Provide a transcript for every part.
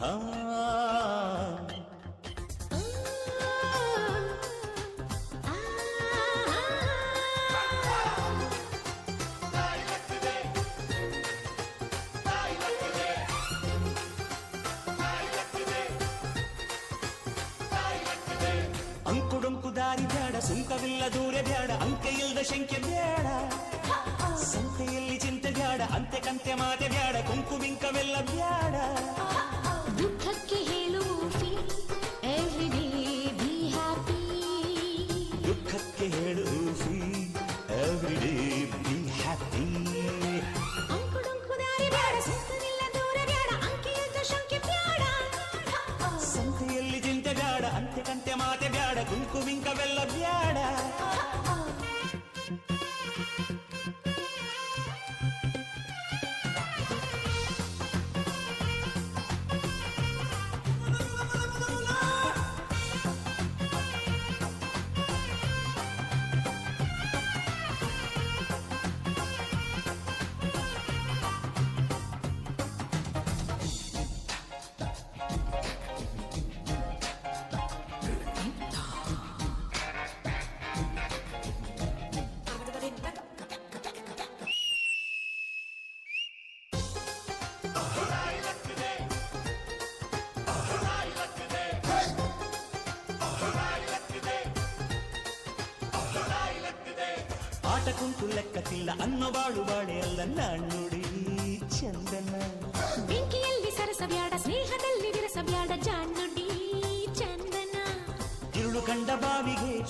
ಆ ಅಂಕುಡೊಂಕು ದಾರಿ ಬ್ಯಾಡ ಸುಂಕವಿಲ್ಲ ದೂರ ಬ್ಯಾಡ ಅಂಕೆ ಇಲ್ದ ಶಂಕೆ ಬ್ಯಾಡ ಸಂತೆಯಲ್ಲಿ ಚಿಂತೆ ಬ್ಯಾಡ ಅಂತೆ ಕಂತೆ ಮಾತೆ ಬ್ಯಾಡ ಕುಂಕು ಬಿಂಕವೆಲ್ಲ ಆಟಕ್ಕುಂಟು ಲೆಕ್ಕತಿಲ್ಲ ಅನ್ನೋ ಬಾಳು ಬಾಳೆ ಅಲ್ಲ. ನಾಣ್ಣುಡಿ ಚಂದನ. ಬೆಂಕಿಯಲ್ಲಿ ಸರಸಬ್ಯಾಡ ಸ್ನೇಹದಲ್ಲಿ ವಿರಸಬ್ಯಾಡ ಜಾನ್ನುಡಿ ಚಂದನ. ಇರುಳು ಕಂಡ ಬಾವಿಗೆ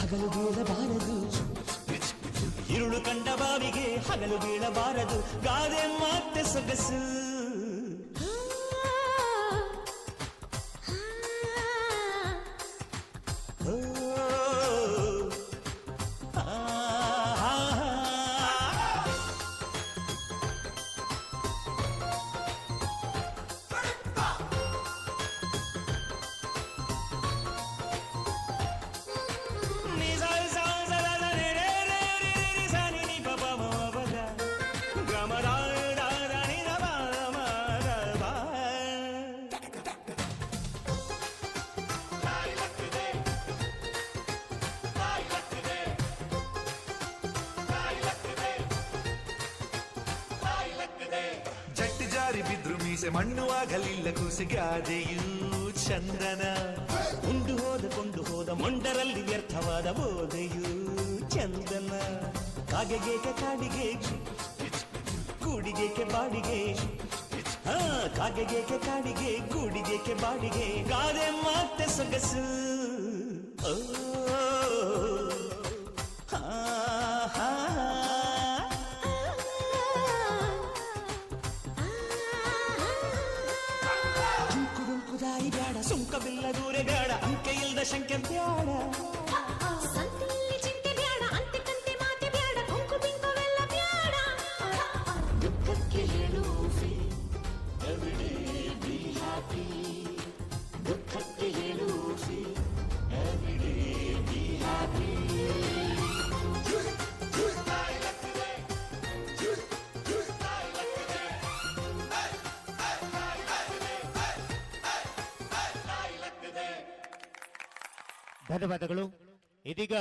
ಹಗಲು ಬೀಳಬಾರದು. ಇರುಳು ಕಂಡ ಬಾವಿಗೆ ಹಗಲು ಬೀಳಬಾರದು. ಗಾದೆ ಮಾತೆ ಸೊಗಸು. ಬಿದ್ರು ಮೀಸೆ ಮಣ್ಣು ಆಗಲಿಲ್ಲ ಕುಸಿಗಾದೆಯೂ ಚಂದನ ಉಂಡು ಹೋದ ಕೊಂಡು ಹೋದ ಮೊಂಡರಲ್ಲಿ ವ್ಯರ್ಥವಾದ ಬೋಧೆಯೂ ಚಂದನ ಕಾಗೆಗೇಕೆ ಕಾಡಿಗೆ ಕೂಡಿಗೇಕೆ ಬಾಡಿಗೆ ಹಾ ಕಾಗೆಗೇಕೆ ಕಾಡಿಗೆ ಕೂಡಿಗೇಕೆ ಬಾಡಿಗೆ. ಗಾದೆ ಮತ್ತೆ ಸೊಗಸು ದಾರಿ ಬೇಡ ಸುಂಕವಿಲ್ಲ ದೂರ ಬೇಡ ಅಂಕೆ ಇಲ್ದ ಶಂಕೆ ಬೇಡ ಧನ್ಯವಾದಗಳು. ಇದೀಗ